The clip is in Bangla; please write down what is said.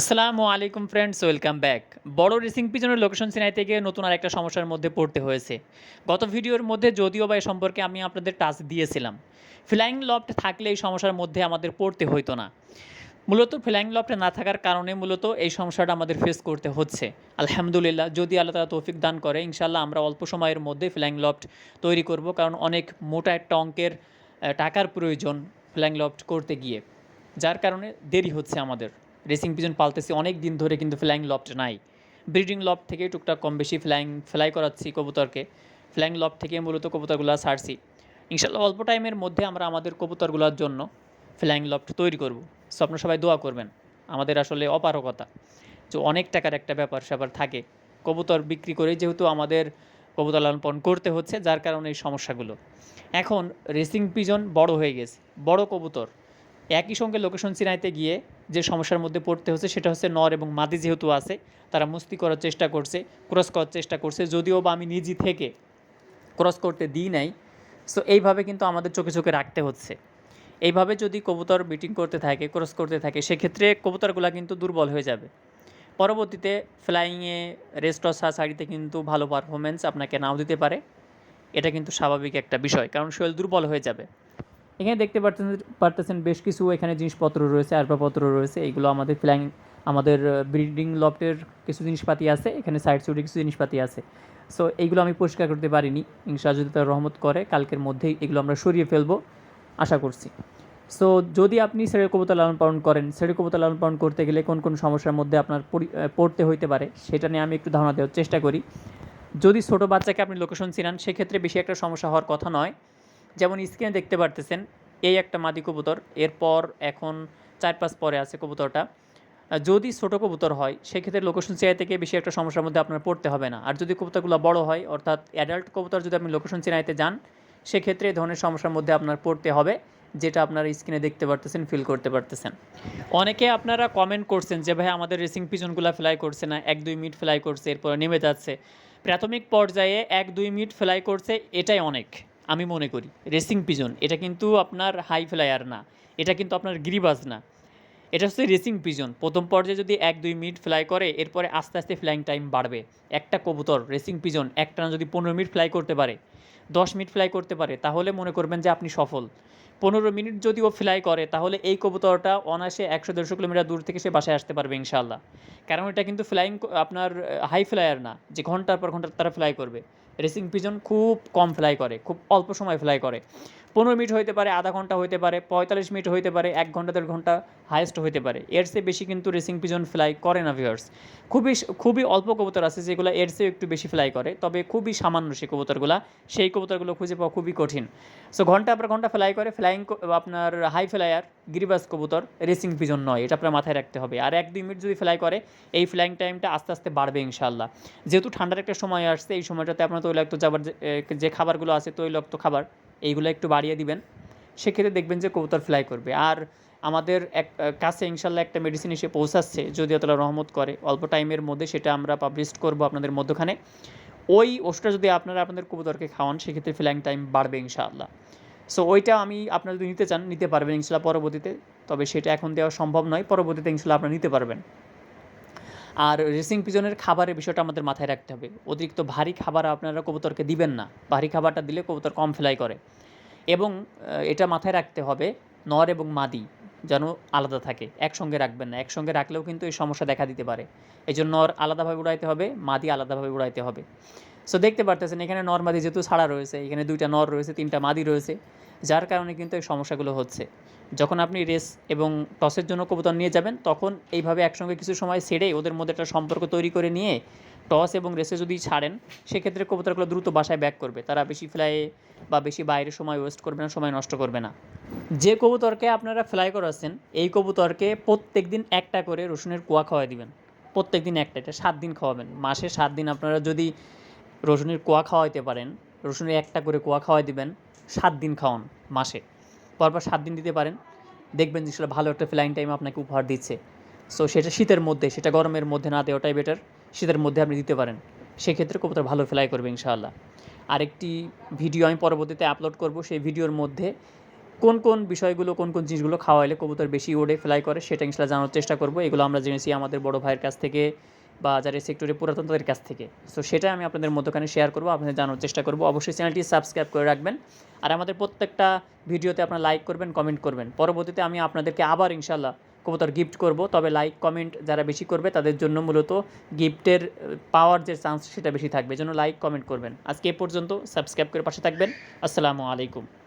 আসসালামু আলাইকুম ফ্রেন্ডস ওয়েলকাম ব্যাক বড় রেসিং পিজনের লোকেশন সিনাইতে গিয়ে নতুন আর একটা সমস্যার মধ্যে পড়তে হয়েছে। গত ভিডিওর মধ্যে যদিও বা এ সম্পর্কে আমি আপনাদের টাচ দিয়েছিলাম। ফ্লাইং লফট থাকলে এই সমস্যার মধ্যে আমাদের পড়তে হইতো না। মূলত ফ্লাইং লফটে না থাকার কারণে মূলত এই সমস্যাটা আমাদের ফেস করতে হচ্ছে। আলহামদুলিল্লাহ, যদি আল্লাহ তালা তৌফিক দান করে ইনশাল্লাহ আমরা অল্প সময়ের মধ্যে ফ্লাইং লফট তৈরি করব, কারণ অনেক মোটা একটা অঙ্কের টাকার প্রয়োজন ফ্লাইং লফট করতে গিয়ে। যার কারণে দেরি হচ্ছে আমাদের। রেসিং পিজন পালতেছি অনেক দিন ধরে কিন্তু ফ্লাইং লফট নাই। ব্রিডিং লফট থেকে টুকটাক কম বেশি ফ্লাইং ফ্লাই করাচ্ছি কবুতরকে। ফ্লাইং লফট থেকে মূলত কবুতরগুলো ছাড়ছি। ইনশাল্লাহ অল্প টাইমের মধ্যে আমরা আমাদের কবুতরগুলোর জন্য ফ্লাইং লফট তৈরি করব। সো আপনারা সবাই দোয়া করবেন, আমাদের আসলে অপারকতা যে অনেক টাকার একটা ব্যাপার স্যাপার থাকে। কবুতর বিক্রি করে যেহেতু আমাদের কবুতর লালন পালন করতে হচ্ছে, যার কারণে এই সমস্যাগুলো। এখন রেসিং পিজন বড় হয়ে গেছে, বড় কবুতর। একই সঙ্গে লোকেশন চিনাইতে গিয়ে যে সমস্যার মধ্যে পড়তে হচ্ছে সেটা হচ্ছে নর এবং মাদি যেহেতু আছে, তারা মস্তি করার চেষ্টা করছে, ক্রস করার চেষ্টা করছে, যদিও বা আমি নিজে থেকে ক্রস করতে দিই নাই। সো এইভাবে কিন্তু আমাদের চোখে চোখে রাখতে হচ্ছে। এইভাবে যদি কবুতর বিটিং করতে থাকে, ক্রস করতে থাকে, সেক্ষেত্রে কবুতরগুলো কিন্তু দুর্বল হয়ে যাবে। পরবর্তীতে ফ্লাইংয়ে রেস্টসা সাইডে কিন্তু ভালো পারফরমেন্স আপনাকে নাও দিতে পারে। এটা কিন্তু স্বাভাবিক একটা বিষয়, কারণ শরীর দুর্বল হয়ে যাবে। এখানে দেখতে পারতেন পারতেছেন বেশ কিছু এখানে জিনিসপত্র রয়েছে, আসবাবপত্র রয়েছে। এগুলো আমাদের ফ্লাইং আমাদের ব্রিডিং লফটের কিছু জিনিসপাতি আছে, এখানে সাইড সুইডে কিছু জিনিসপাতি আছে। সো এইগুলো আমি পরিষ্কার করতে পারিনি। ইনশা যদি তার রহমত করে, কালকের মধ্যেই এগুলো আমরা সরিয়ে ফেলব, আশা করছি। সো যদি আপনি ছেড়ে কবুতর লালন পালন করেন ছেড়ে কবুতর লালন পালন করতে গেলে কোন কোন সমস্যার মধ্যে আপনার পড়তে হইতে পারে, সেটা নিয়ে আমি একটু ধারণা দেওয়ার চেষ্টা করি। যদি ছোটো বাচ্চাকে আপনি লোকেশন চিনান, সেক্ষেত্রে বেশি একটা সমস্যা হওয়ার কথা নয়। যেমন স্ক্রিনে দেখতে পারতেছেন, এই একটা মাদি কবুতর, এরপর এখন চার পাঁচ পরে আছে কবুতরটা। যদি ছোটো কবুতর হয়, সেক্ষেত্রে লোকেশন চেয়ার থেকে বেশি একটা সমস্যার মধ্যে আপনার পড়তে হবে না। আর যদি কবুতরগুলো বড় হয়, অর্থাৎ অ্যাডাল্ট কবুতর যদি আপনি লোকেশন চেনাইতে যান, সেক্ষেত্রে এই ধরনের সমস্যার মধ্যে আপনার পড়তে হবে, যেটা আপনারা স্ক্রিনে দেখতে পারতেছেন ফিল করতে পারতেছেন। অনেকে আপনারা কমেন্ট করছেন যে, ভাই, আমাদের রেসিং পিজনগুলো ফ্লাই করছে না, এক, দুই মিনিট ফ্লাই করছে, এরপরে নেমে যাচ্ছে। প্রাথমিক পর্যায়ে এক, দুই মিনিট ফ্লাই করছে, এটাই অনেক। আমি মনে করি। রেসিং পিজন এটা কিন্তু আপনার হাই ফ্লায়ার না। এটা কিন্তু আপনার গিরিবাজ না। এটা হচ্ছে রেসিং পিজন প্রথম পর্যায়ে যদি এক দুই মিনিট ফ্লাই করে, এরপরে আস্তে আস্তে ফ্লাইং টাইম বাড়বে। একটা কবুতর রেসিং পিজন একটানা যদি পনেরো মিনিট ফ্লাই করতে পারে, দশ মিনিট ফ্লাই করতে পারে, তাহলে মনে করবেন যে আপনি সফল। পনেরো মিনিট যদি ও ফ্লাই করে, তাহলে এই কবুতরটা অনায়াসে একশো দেড়শো কিলোমিটার দূর থেকে সে বাসায় আসতে পারবে ইনশাল্লাহ কারণ এটা কিন্তু ফ্লাইং আপনার হাই ফ্লায়ার না, যে ঘণ্টার পর ঘণ্টা তারা ফ্লাই করবে। রেসিং পিজন খুব কম ফ্লাই করে খুব অল্প সময় ফ্লাই করে। পনেরো মিনিট হইতে পারে, আধা ঘণ্টা হইতে পারে, পঁয়তাল্লিশ মিনিট হইতে পারে, এক ঘণ্টা, দেড় ঘণ্টা হাইয়েস্ট হইতে পারে। এর চেয়ে বেশি কিন্তু রেসিং পিজন ফ্লাই করে না ভিউয়ার্স খুবই খুবই অল্প কবুতর আছে যেগুলো এর একটু বেশি ফ্লাই করে, তবে খুবই সামান্য সেই কবুতরগুলো সেই কবুতরগুলো খুঁজে পাওয়া খুবই কঠিন। সো ঘণ্টা পর ঘণ্টা ফ্লাই করে ফ্লাইং আপনার হাই ফ্লায়ার গিরিবাস কবুতর রেসিং পিজন নয়, এটা আপনার মাথায় রাখতে হবে। আর এক, দুই মিনিট যদি ফ্লাই করে, এই ফ্লাইং টাইমটা আস্তে আস্তে বাড়বে ইনশাল্লাহ যেহেতু ঠান্ডার একটা সময় আসছে, এই সময়টাতে আপনার তৈলাক্ত যাবার যে খাবারগুলো আছে, তৈলাক্ত খাবার এইগুলো একটু বাড়িয়ে দিবেন। সেক্ষেত্রে দেখবেন যে কবুতর ফ্লাই করবে। আর আমাদের এক, কাছে ইনশাল্লাহ একটা মেডিসিন এসে পৌঁছাচ্ছে, যদি তালা রহমত করে। অল্প টাইমের মধ্যে সেটা আমরা পাবলিশ করব আপনাদের মধ্যখানে। ওই ওষুধটা যদি আপনারা আপনাদের কবুতরকে খাওয়ান, সেক্ষেত্রে ফ্লাইং টাইম বাড়বে ইনশাআল্লাহ। সো ওইটা আমি আপনারা যদি নিতে চান, নিতে পারবেন ইনশাল্লাহ পরবর্তীতে। তবে সেটা এখন দেওয়া সম্ভব নয়, পরবর্তীতে ইনশাল্লাহ আপনারা নিতে পারবেন। আর রেসিং পিজনের খাবারের বিষয়টা আমাদের মাথায় রাখতে হবে। অতিরিক্ত ভারী খাবার আপনারা কবুতরকে দিবেন না। ভারী খাবারটা দিলে কবুতর কম ফ্লাই করে। এবং এটা মাথায় রাখতে হবে নর এবং মাদি যেন আলাদা থাকে, একসঙ্গে রাখবেন না। একসঙ্গে রাখলেও কিন্তু এই সমস্যা দেখা দিতে পারে। এই জন্য নর আলাদাভাবে উড়াইতে হবে, মাদি আলাদাভাবে উড়াইতে হবে। সো দেখতে পারতেছেন, এখানে নর মাদি যেহেতু ছাড়া রয়েছে, এখানে দুইটা নর রয়েছে, তিনটা মাদি রয়েছে। যার কারণে কিন্তু এই সমস্যাগুলো হচ্ছে। যখন আপনি রেস এবং টসের জন্য কবুতর নিয়ে যাবেন, তখন এইভাবে একসঙ্গে কিছু সময় ছেড়ে ওদের মধ্যে একটা সম্পর্ক তৈরি করে নিয়ে টস এবং রেসে যদি ছাড়েন, সেক্ষেত্রে কবুতরগুলো দ্রুত বাসায় ব্যাক করবে। তারা বেশি ফ্লাইয়ে বা বেশি বাইরে সময় ওয়েস্ট করবে না, সময় নষ্ট করবে না। যে কবুতরকে আপনারা ফ্লাই করাচ্ছেন, এই কবুতরকে প্রত্যেক দিন একটা করে রসুনের কুয়া খাওয়াই দিবেন। প্রত্যেক দিন একটা, এটা সাত দিন খাওয়াবেন। মাসে সাত দিন আপনারা যদি রসুনের কুয়া খাওয়াইতে পারেন, রসুনের একটা করে কোয়া খাওয়াই দিবেন, সাত দিন খাওয়ান মাসে। পরপর সাত দিন দিতে পারেন। দেখবেন যে ভালো একটা ফ্লাইং টাইম আপনাকে উপহার দিচ্ছে। সো সেটা শীতের মধ্যে, সেটা গরমের মধ্যে না দেওয়াটাই বেটার শীতের মধ্যে আপনি দিতে পারেন। সেক্ষেত্রে কবুতর ভালো ফ্লাই করবে ইনশাআল্লাহ। আরেকটি ভিডিও আমি পরবর্তীতে আপলোড করব, সেই ভিডিওর মধ্যে কোন কোন বিষয়গুলো, কোন কোন জিনিসগুলো খাওয়াইলে কবুতর বেশি ওড়ে ফ্লাই করে সেটা ইনশাল্লাহ জানার চেষ্টা করব। এগুলো আমরা জেনেছি আমাদের বড় ভাইয়ের কাছ থেকে। বা যারা সেক্টরে পুরাতন তাদের কাছ থেকে। সো সেটা আমি আপনাদের মধ্যখানে শেয়ার করব, আপনাদের জানার চেষ্টা করব। অবশ্যই চ্যানেলটি সাবস্ক্রাইব করে রাখবেন। আর আমাদের প্রত্যেকটা ভিডিওতে আপনারা লাইক করবেন কমেন্ট করবেন। পরবর্তীতে আমি আপনাদেরকে আবার ইনশাল্লাহ কবুতর গিফট করব। তবে লাইক কমেন্ট যারা বেশি করবে, তাদের জন্য মূলত গিফটের পাওয়ার যে চান্স সেটা বেশি থাকবে। জন্য লাইক কমেন্ট করবেন। আজকে এ পর্যন্ত সাবস্ক্রাইব করে পাশে থাকবেন। আসসালামু আলাইকুম।